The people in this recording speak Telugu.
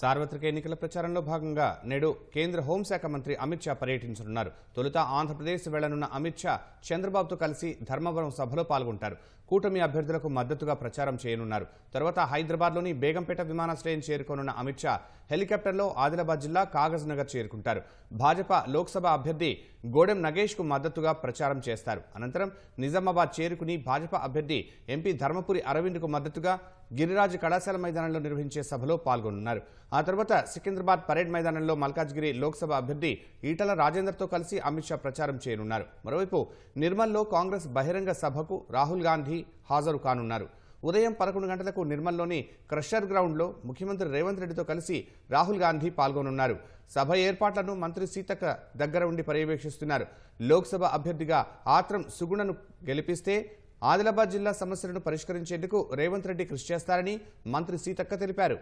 సార్వత్రిక ఎన్నికల ప్రచారంలో భాగంగా నేడు కేంద్ర హోంశాఖ మంత్రి అమిత్ షా పర్యటించనున్నారు. తొలుత ఆంధ్రప్రదేశ్ వెళ్ళనున్న అమిత్ షా చంద్రబాబుతో కలిసి ధర్మవరం సభలో పాల్గొంటారు. కూటమి అభ్యర్థులకు మద్దతుగా ప్రచారం చేయనున్నారు. తర్వాత హైదరాబాద్లోని బేగంపేట విమానాశ్రయం చేరుకోనున్న అమిత్ షా హెలికాప్టర్లో ఆదిలాబాద్ జిల్లా కాగజ్ నగర్ చేరుకుంటారు. భాజపా లోక్సభ అభ్యర్థి గోడెం నగేష్కు మద్దతుగా ప్రచారం చేస్తారు. అనంతరం నిజామాబాద్ చేరుకుని భాజపా అభ్యర్థి ఎంపీ ధర్మపురి అరవింద్కు మద్దతుగా గిరిరాజు కళాశాల మైదానంలో నిర్వహించే సభలో పాల్గొనున్నారు. ఆ తర్వాత సికింద్రాబాద్ పరేడ్ మైదానంలో మల్కాజ్గిరి లోక్సభ అభ్యర్థి ఈటల రాజేందర్తో కలిసి అమిత్ షా ప్రచారం చేయనున్నారు. మరోవైపు నిర్మల్లో కాంగ్రెస్ బహిరంగ సభకు రాహుల్ గాంధీ హాజరు కానున్నారు. ఉదయం పదకొండు గంటలకు నిర్మల్లోని క్రషర్ గ్రౌండ్లో ముఖ్యమంత్రి రేవంత్ రెడ్డితో కలిసి రాహుల్ గాంధీ పాల్గొనున్నారు. సభ ఏర్పాట్లను మంత్రి సీతక్క దగ్గర ఉండి పర్యవేక్షిస్తున్నారు. లోక్సభ అభ్యర్థిగా ఆత్రం సుగుణను గెలిపిస్తే ఆదిలాబాద్ జిల్లా సమస్యలను పరిష్కరించేందుకు రేవంత్ రెడ్డి కృషి చేస్తారని మంత్రి సీతక్క తెలిపారు.